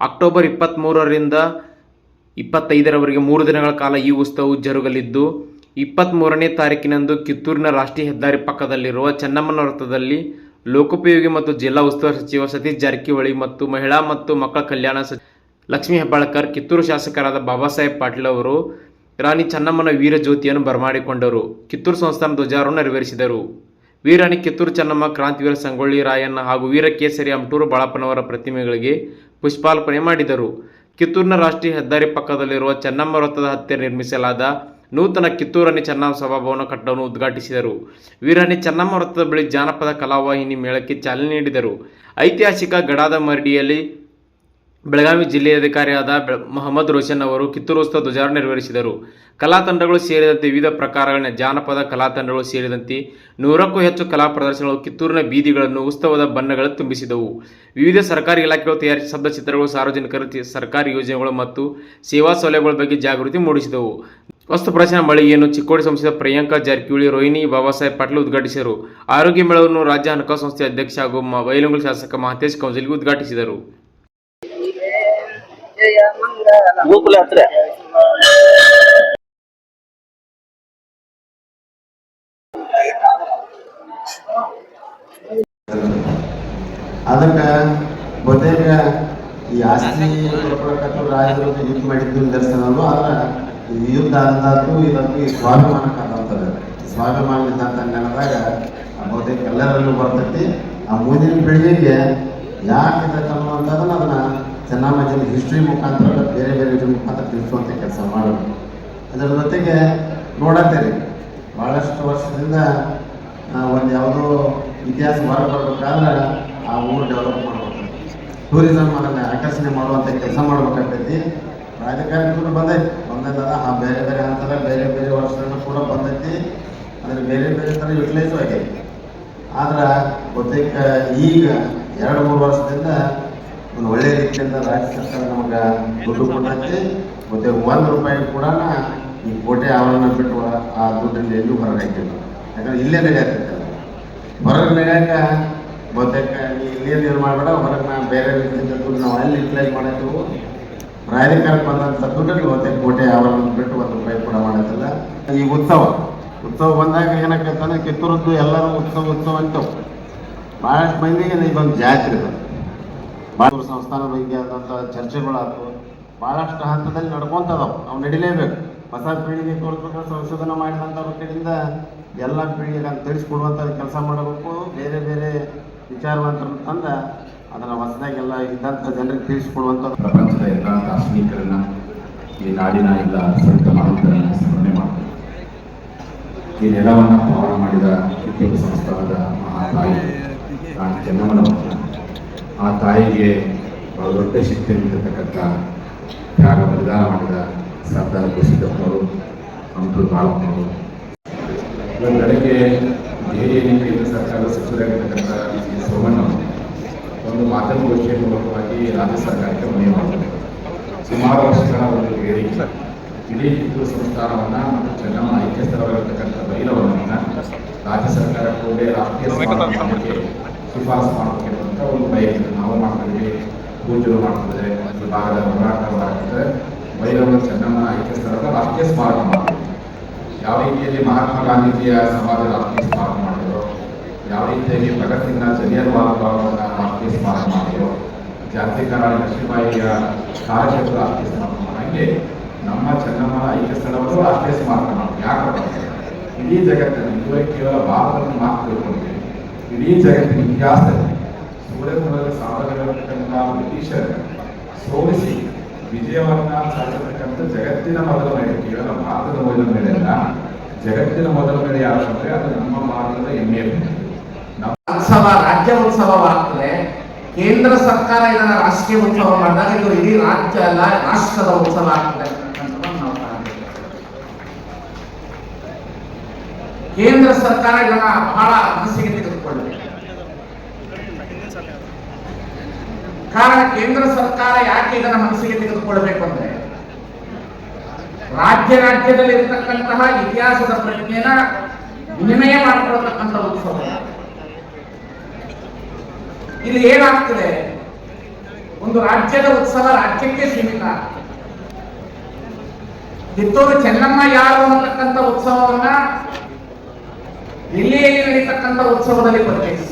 October ಇಪ್ಪತ್ತ್ಮೂರರಿಂದ ಇಪ್ಪತ್ತೈದರವರೆಗೆ ಮೂರು ದಿನಗಳ ಕಾಲ ಈ ಉತ್ಸವವು ಜರುಗಲಿದ್ದು ಇಪ್ಪತ್ತ್ಮೂರನೇ ತಾರೀಕಿನಂದು ಕಿತ್ತೂರಿನ ರಾಷ್ಟ್ರೀಯ ಹೆದ್ದಾರಿ ಪಕ್ಕದಲ್ಲಿರುವ ಚೆನ್ನಮ್ಮನ ವೃತ್ತದಲ್ಲಿ ಲೋಕೋಪಯೋಗಿ ಮತ್ತು ಜಿಲ್ಲಾ ಉಸ್ತುವಾರಿ ಸಚಿವ ಸತೀಶ್ ಜಾರಕಿಹೊಳಿ ಮತ್ತು ಮಹಿಳಾ ಮತ್ತು ಮಕ್ಕಳ ಕಲ್ಯಾಣ ಸಚಿವ ಲಕ್ಷ್ಮೀ ಹೆಬ್ಬಾಳ್ಕರ್, ಕಿತ್ತೂರು ಶಾಸಕರಾದ ಬಾಬಾ ಸಾಹೇಬ್ ಪಾಟೀಲ್ ಅವರು, ರಾಣಿ ಚೆನ್ನಮ್ಮನ ವೀರ ಜ್ಯೋತಿಯನ್ನು ಬರಮಾಡಿಕೊಂಡರು. ಕಿತ್ತೂರು ಸಂಸ್ಥಾನ ಧ್ವಜಾರೋಹಣ ನೆರವೇರಿಸಿದರು. ವೀರಾಣಿ ಕಿತ್ತೂರು ಚೆನ್ನಮ್ಮ, ಕ್ರಾಂತಿವೀರ ಸಂಗೊಳ್ಳಿ ರಾಯಣ್ಣ ಹಾಗೂ ವೀರ ಕೇಸರಿ ಅಮಟೂರು ಬಾಳಪ್ಪನವರ ಪ್ರತಿಮೆಗಳಿಗೆ ಪುಷ್ಪಾರ್ಪಣೆ ಮಾಡಿದರು. ಕಿತ್ತೂರಿನ ರಾಷ್ಟ್ರೀಯ ಹೆದ್ದಾರಿ ಪಕ್ಕದಲ್ಲಿರುವ ಚೆನ್ನಮ್ಮ ವೃತ್ತದ ಹತ್ತಿರ ನಿರ್ಮಿಸಲಾದ ನೂತನ ಕಿತ್ತೂರನಿ ಚೆನ್ನಮ್ಮ ಸಭಾಭವನ ಕಟ್ಟಡವನ್ನು ಉದ್ಘಾಟಿಸಿದರು. ವೀರಾಣಿ ಚೆನ್ನಮ್ಮ ವೃತ್ತದ ಬಳಿ ಜಾನಪದ ಕಲಾವಾಹಿನಿ ಮೇಳಕ್ಕೆ ಚಾಲನೆ ನೀಡಿದರು. ಐತಿಹಾಸಿಕ ಗಡಾದ ಮರಡಿಯಲ್ಲಿ ಬೆಳಗಾವಿ ಜಿಲ್ಲೆಯಾಧಿಕಾರಿಯಾದ ಬೆ- ಮೊಹಮ್ಮದ್ ರೋಷನ್ ಅವರು ಕಿತ್ತೂರೋತ್ಸವ ಧ್ವಜಾರೋಹಣ ನೆರವೇರಿಸಿದರು. ಕಲಾ ತಂಡಗಳು ಸೇರಿದಂತೆ ವಿವಿಧ ಪ್ರಕಾರಗಳ ಜಾನಪದ ಕಲಾ ತಂಡಗಳು ಸೇರಿದಂತೆ ನೂರಕ್ಕೂ ಹೆಚ್ಚು ಕಲಾ ಪ್ರದರ್ಶನಗಳು ಕಿತ್ತೂರಿನ ಬೀದಿಗಳನ್ನು ಉತ್ಸವದ ಬಣ್ಣಗಳು ತುಂಬಿಸಿದವು. ವಿವಿಧ ಸರ್ಕಾರಿ ಇಲಾಖೆಗಳು ತಯಾರಿಸಿದ ಶಬ್ದ ಚಿತ್ರಗಳು ಸಾರ್ವಜನಿಕರು ಸರ್ಕಾರಿ ಯೋಜನೆಗಳು ಮತ್ತು ಸೇವಾ ಸೌಲಭ್ಯಗಳ ಬಗ್ಗೆ ಜಾಗೃತಿ ಮೂಡಿಸಿದವು. ವಸ್ತು ಪ್ರದರ್ಶನ ಮಳಿಗೆಯನ್ನು ಚಿಕ್ಕೋಡಿ ಸಂಸದ ಪ್ರಿಯಾಂಕಾ ಜಾರಕಿಹೊಳಿ, ರೋಹಿಣಿ ಬಾಬಾ ಸಾಹೇಬ್ ಪಾಟೀಲ್ ಉದ್ಘಾಟಿಸಿದರು. ಆರೋಗ್ಯ ಮೇಳವನ್ನು ರಾಜ್ಯ ಹಣಕಾಸು ಸಂಸ್ಥೆ ಅಧ್ಯಕ್ಷ ಹಾಗೂ ಮ- ಶಾಸಕ ಮಹತೇಶ್ ಕೌನ್ಸಿಲ್ ಉದ್ಘಾಟಿಸಿದರು. ಗೋಕುಲ ಹತ್ರ? ಅದಕ್ಕೆ ಬಹುತೇಕ ಈ ಆಸ್ತಿ ರಾಜರು ಯುದ್ಧ ಮಾಡಿದ್ದು ದರ್ಶನ ಆದ್ರೆ ಯುದ್ಧ ಅಂದಾತು ಇದಕ್ಕೆ ಸ್ವಾಭಿಮಾನಕ್ಕಾದಂಥದ್ದು ಸ್ವಾಭಿಮಾನದಿಂದ ಅಂತ ನೆನೆದಾಗ ಆ ಬಹುತೇಕ ಎಲ್ಲರಲ್ಲೂ ಬರ್ತೈತಿ. ಆ ಮುಂದಿನ ಪೀಳಿಗೆಗೆ ಯಾಕೆ ಅನ್ನುವಂಥದ್ದನ್ನ ಅದನ್ನ ಚೆನ್ನಮ್ಮಾಜಿನ ಹಿಸ್ಟ್ರಿ ಮುಖಾಂತರ ಬೇರೆ ಬೇರೆ ಇದ್ರ ಮುಖಾಂತರ ತಿಳಿಸುವಂಥ ಕೆಲಸ ಮಾಡೋದು. ಅದರ ಜೊತೆಗೆ ನೋಡತ್ತೀರಿ ಭಾಳಷ್ಟು ವರ್ಷದಿಂದ ಒಂದು ಯಾವುದೋ ಇತಿಹಾಸ ಹೊರ ಆ ಊರು ಡೆವಲಪ್ ಮಾಡ್ಬೇಕು. ಟೂರಿಸಮ್ ಅದನ್ನು ಆಕರ್ಷಣೆ ಮಾಡುವಂಥ ಕೆಲಸ ಮಾಡ್ಬೇಕಾಗ್ತೈತಿ. ರಾಜಕಾರಣಿಗಳು ಬಂದೈತಿ. ಬಂದದ ಆ ಬೇರೆ ಬೇರೆ ಹಂತದ ಬೇರೆ ಬೇರೆ ವರ್ಷದಿಂದ ಕೂಡ ಬಂದೈತಿ. ಅದ್ರ ಬೇರೆ ಬೇರೆ ಥರ ಯುಟಿಲೈಸು ಆಗೈತಿ ಆದ್ರೆ, ಬಹುತೇಕ ಈಗ ಎರಡು ಮೂರು ವರ್ಷದಿಂದ ಒಂದು ಒಳ್ಳೆ ರೀತಿಯಿಂದ ರಾಜ್ಯ ಸರ್ಕಾರ ನಮಗೆ ದುಡ್ಡು ಕೊಟ್ಟೈತಿ. ಮತ್ತೆ ಒಂದು ರೂಪಾಯಿ ಕೂಡ ಈ ಕೋಟೆ ಆವರಣ ಬಿಟ್ಟು ಆ ದುಡ್ಡಿಂದ ಎಲ್ಲೂ ಹೊರಗೆ ಹಾಕಿಲ್ಲ. ಯಾಕಂದ್ರೆ ಇಲ್ಲೇ ನಡೆಯತ್ತೈತೆ ಅದು. ಹೊರಗೆ ನಡೆಯಾಕ ಬಹುತೇಕ ಇಲ್ಲೇನು ಏನು ಮಾಡಬೇಡ, ಹೊರಗೆ ನಾ ಬೇರೆ ರೀತಿಯಿಂದ ದುಡ್ಡು ನಾವು ಅಲ್ಲಿ ಯುಟಿಲೈಸ್ ಮಾಡತ್ತೀವಿ ಪ್ರಾಧಿಕಾರಕ್ಕೆ ಬಂದಂಥ ದುಡ್ಡಲ್ಲಿ ಬಹುತೇಕ ಕೋಟೆ ಆವರಣ ಬಿಟ್ಟು ಒಂದು ರೂಪಾಯಿ ಕೂಡ ಮಾಡತ್ತಿಲ್ಲ ಈ ಉತ್ಸವ ಉತ್ಸವ ಬಂದಾಗ ಏನಕ್ಕೆ ಕಿತ್ತೂರದ್ದು ಎಲ್ಲರೂ ಉತ್ಸವ ಉತ್ಸವ ಅಂತೇವೆ. ಭಾಳಷ್ಟು ಮಂದಿಗೆ ಇದೊಂದು ಜಾತ್ರೆ ಇದು ಸಂಸ್ಥಾನ ಬಗ್ಗೆ ಆದಂಥ ಚರ್ಚೆಗಳಾಯ್ತು ಭಾಳಷ್ಟು ಹಂತದಲ್ಲಿ ನಡ್ಕೊಂತದವು. ಅವು ನಡಿಲೇಬೇಕು. ಹೊಸ ಪೀಳಿಗೆ ಕೊಡ್ಬೇಕು ಸಂಶೋಧನೆ ಮಾಡಿದಂಥ ಕಡೆಯಿಂದ ಎಲ್ಲ ಪೀಳಿಗೆ ತಿಳಿಸ್ಕೊಡುವಂಥ ಕೆಲಸ ಮಾಡಬೇಕು. ಬೇರೆ ಬೇರೆ ವಿಚಾರವಂತರನ್ನು ತಂದ ಅದನ್ನು ಹೊಸದಾಗೆಲ್ಲ ಇದ್ದಂಥ ಜನರಿಗೆ ತಿಳಿಸ್ಕೊಡುವಂಥ ಪ್ರಪಂಚದ ಎಲ್ಲ ದಾರ್ಶನಿಕರನ್ನ ಈ ನಾಡಿನ ಎಲ್ಲ ಸಂತ ಮಹಾಂತರನ್ನ ಸ್ಮರಣೆ ಮಾಡ್ತಾರೆ ಈ ನೆಲವನ್ನು ಪಾವನ ಮಾಡಿದ ಕಿತ್ತೂರು ಸಂಸ್ಥಾನದ ಮಹಾತಾಯಿ ರಾಣಿ ಚೆನ್ನಮ್ಮನವರನ್ನ ಆ ತಾಯಿಗೆ ಬಹಳ ದೊಡ್ಡ ಶಕ್ತಿ ನೀಡಿರ್ತಕ್ಕಂಥ ತ್ಯಾಗ ಬಲಿದಾನ ಮಾಡಿದ ಸರ್ದಾರ್ ಬಸಿದ್ದಪ್ಪನವರು ಅಂತೂ ಬಾಳಪ್ಪನವರು ಇವತ್ತು ಬೆಳಗ್ಗೆ ದೆಹಲಿಯಲ್ಲಿ ಕೇಂದ್ರ ಸರ್ಕಾರದ ಸಚಿವರಾಗಿರ್ತಕ್ಕಂಥ ಸೋಮಣ್ಣ ಒಂದು ಮಾಧ್ಯಮಗೋಷ್ಠಿಯ ಮೂಲಕವಾಗಿ ರಾಜ್ಯ ಸರ್ಕಾರಕ್ಕೆ ಮನವಿ ಮಾಡಿದರು ಸುಮಾರು ವರ್ಷಗಳ ಒಂದು ಬೇಡಿಕೆ ಇಡೀ ಹಿಂದೂ ಸಂಸ್ಥಾನವನ್ನ ಮತ್ತು ಚೆನ್ನಮ್ಮ ಐಕ್ಯ ಸ್ಥಳವಾಗಿರ್ತಕ್ಕಂಥ ಬೈಲವನ್ನು ರಾಜ್ಯ ಸರ್ಕಾರ ಕೂಡಲೇ ರಾಷ್ಟ್ರೀಯ ಶಿಫಾರಸು ಮಾಡಬೇಕು ಒಂದು ಬಯಕೆ ನಾವು ಮಾಡ್ತಿದ್ವಿ ಪೂಜೆಗಳು ಮಾಡ್ತಿದ್ರೆ ಈ ಭಾಗದ ಹೋರಾಟಗಳಾಗ್ತದೆ ಬೈಲವರ ಚೆನ್ನಮ್ಮನ ಐಕ್ಯ ಸ್ಥಳದ ರಾಷ್ಟ್ರೀಯ ಸ್ಮಾರಕ ಮಾಡಬೇಕು ಯಾವ ರೀತಿಯಲ್ಲಿ ಮಹಾತ್ಮ ಗಾಂಧೀಜಿಯ ಸಮಾಜ ರಾಷ್ಟ್ರೀಯ ಸ್ಮಾರಕ ಮಾಡಿದ್ರು? ಯಾವ ರೀತಿಯಲ್ಲಿ ಭಗತ್ ಸಿಂಗ್ನ ಜಲಿಯನ್ ವಾಲಾಬಾಗವನ್ನು ರಾಷ್ಟ್ರೀಯ ಸ್ಮಾರಕ ಮಾಡಿದ್ರು? ಜಾತಿಕರಾಣಿ ಲಕ್ಷ್ಮೀಬಾಯಿಯ ಕಾರ್ಯಕ್ಷೇತ್ರ ರಾಷ್ಟ್ರೀಯ ಸ್ಮಾರಕ ಮಾಡಿದ್ರು. ನಮ್ಮ ಚೆನ್ನಮ್ಮನ ಐಕ್ಯ ಸ್ಥಳವನ್ನು ರಾಷ್ಟ್ರೀಯ ಸ್ಮಾರಕ ಮಾಡಿದ್ರು. ಯಾಕಪ್ಪ? ಇಡೀ ಜಗತ್ತಿನ ಕೇವಲ ಭಾರತವನ್ನು ಮಾತ್ರ ಇಡೀ ಜಗತ್ತಿನ ಇತಿಹಾಸದಲ್ಲಿ ಸೂರ್ಯಕುಮಾರ ಸಾಧನೆಗಳಿರ್ತಕ್ಕಂಥ ಬ್ರಿಟಿಷರ ಸೋಲಿಸಿ ವಿಜಯವನ್ನ ಸಾಧಿಸತಕ್ಕಂಥ ಜಗತ್ತಿನ ಮೊದಲ ಮೇಲೆ, ಕೇವಲ ಭಾರತದ ಮೊದಲ ಮೇಲೆ ಅಲ್ಲ ಜಗತ್ತಿನ ಮೊದಲ ಮೇಲೆ ಯಾರು ಅಂದ್ರೆ ಅದು ನಮ್ಮ ಭಾರತದ ಹೆಮ್ಮೆ ಉತ್ಸವ ರಾಜ್ಯ ಉತ್ಸವವಾಗ್ತದೆ ಕೇಂದ್ರ ಸರ್ಕಾರ ಇದನ್ನ ರಾಷ್ಟ್ರೀಯ ಉತ್ಸವ ಮಾಡಿದಾಗ ಇದು ಇಡೀ ರಾಜ್ಯ ಅಲ್ಲ, ರಾಷ್ಟ್ರದ ಉತ್ಸವ ಆಗ್ತದೆ. ಕೇಂದ್ರ ಸರ್ಕಾರ ಇದನ್ನ ಬಹಳ ಮನಸ್ಸಿಗೆ ಕಾರಣ ಕೇಂದ್ರ ಸರ್ಕಾರ ಯಾಕೆ ಇದನ್ನ ಮನಸ್ಸಿಗೆ ತೆಗೆದುಕೊಳ್ಳಬೇಕು ಅಂದ್ರೆ ರಾಜ್ಯ ರಾಜ್ಯದಲ್ಲಿ ಇರತಕ್ಕಂತಹ ಇತಿಹಾಸದ ಪ್ರಜ್ಞೆನ ವಿನಿಮಯ ಮಾಡಿಕೊಳ್ತಕ್ಕಂಥ ಉತ್ಸವ. ಇಲ್ಲಿ ಏನಾಗ್ತದೆ? ಒಂದು ರಾಜ್ಯದ ಉತ್ಸವ ರಾಜ್ಯಕ್ಕೆ ಸೀಮಿತ. ಕಿತ್ತೂರು ಚೆನ್ನಮ್ಮ ಯಾರು ಅನ್ನತಕ್ಕಂಥ ಉತ್ಸವವನ್ನ ಇಲ್ಲಿಯಲ್ಲಿ ನಡೀತಕ್ಕಂಥ ಉತ್ಸವದಲ್ಲಿ ಪರಿಚಯಿಸಿದೆ